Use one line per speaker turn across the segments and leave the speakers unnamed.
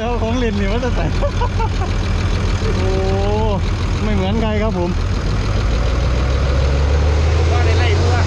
แล้วของเรนนี่ว่าจะใส่โอ้ไม่เหมือนใครครับผม
ว่าได้ไล่พวก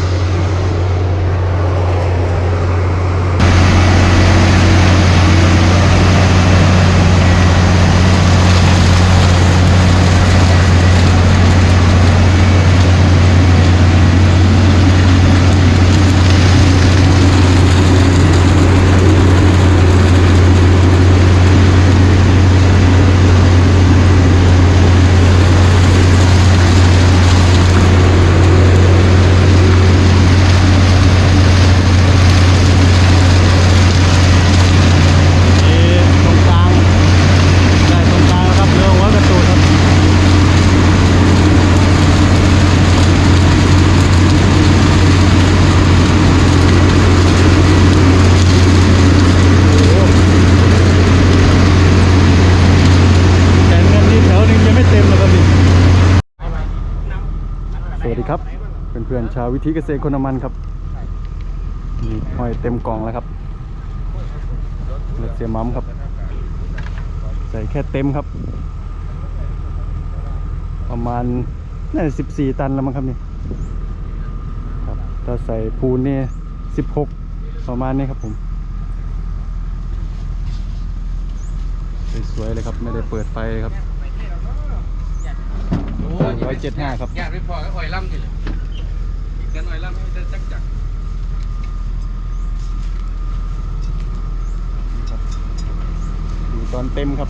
นี่ตรงกลาง ได้ตรงกลางแล้วครับเรือหัวกระตูดครับ แต่เงินที่แถวหนึงยังไม่เต็มเลยครับนี่สวัส ดีครับเพื่อนๆชาววิธีเกษตรคนน้ำมันครับนี่หอยเต็มกล่องแล้วครับเลือดเสียมัมครับ ใส่แค่เต็มครับ ประมาณน่าจะสิบสี่ตันแล้วมั้งครับนี่ครับถ้าใส่พูนนี่สิบหกประมาณนี้ครับผมสวยๆเลยครับไม่ได้เปิดไฟครับ ร้อยเจ็ดห้าครับ
ยากไปพอก็อ่อยล่ำทีเลยอีกกันอ่อยล่ำไม่ได้จักจัก
ดูตอนเต็มครับ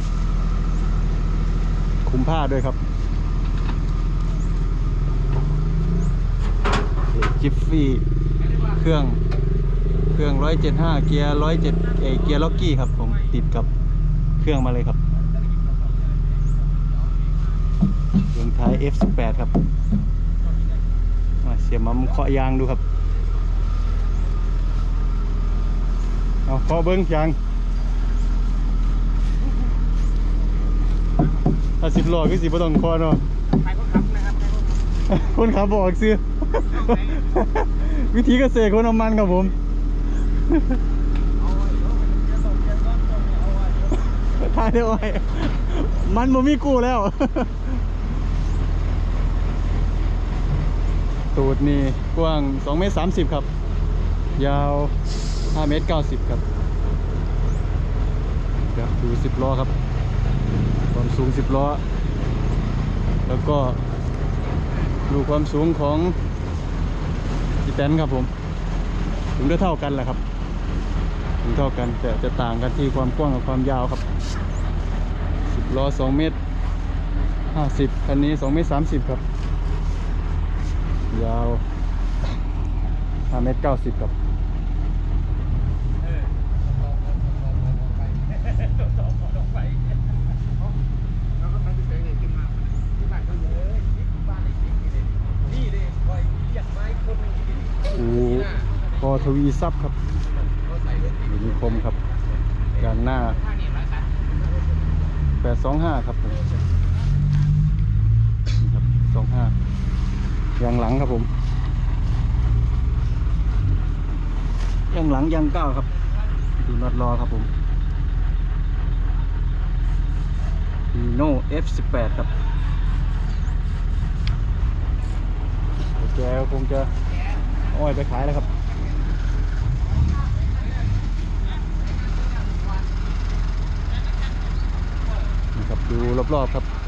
คุมผ้าด้วยครับจิฟฟี่เครื่องเครื่อง 175 เกียร์ 107เอยเกียร์ล็อกกี้ครับผมติดกับเครื่องมาเลยครับเครื่อง ท้าย F18 ครับมาเสียมัมเคาะยางดูครับเอาเคาะเบิ้งยางถ้าสิบล้อก็สิบ่ต้องคอเนาะ
ใครก็ขับนะครับใครก็ขับ
คนขับบอกซื้อ วิธีเกษตรคนน้ำมันครับผม
เอาไว้เดี๋ยวมันจะส่งเงินก้อนส่งเนี่ยเอาไว้เดี๋ยว
ทายได้ไว้มันบ่มีกู้แล้ว ตูดนี่กว้าง2เมตร30 ครับ ยาว 5 เมตร 90 ครับเดี๋ยวดู10ล้อครับความสูง 10ล้อ แล้วก็ดูความสูงของอีแตนครับผม ถึงจะเท่ากันแหละครับ ถึงเท่ากันแต่จะต่างกันที่ความกว้างกับความยาวครับ 10ล้อ 2 เมตร 50คันนี้ 2 เมตร 30 ครับ ยาว5เมตร90ครับ
เออต้องไปแล้วก็มันจะเสียเงินขึ้นมาที่บ้านเขาอยู่เลยบ้านไอ้ติ๊กนี่เลยนี่เลยคอยเรียกไม้คนหนึงที่นี่
โอ้พอทวีซับครับ
เขาใส่รถติด
อยู่นิคมครับยางหน้า
ข้างนี้หลายคัน
825 ครับผมนี่ครับ25 ยางหลังครับผมยางหลังยางเก้าครับ ดูน็อตรอครับผม Hino F18 ครับโอเคคงจะเอาอ้อยไปขายแล้วครับนี่ครับดูรอบๆครับ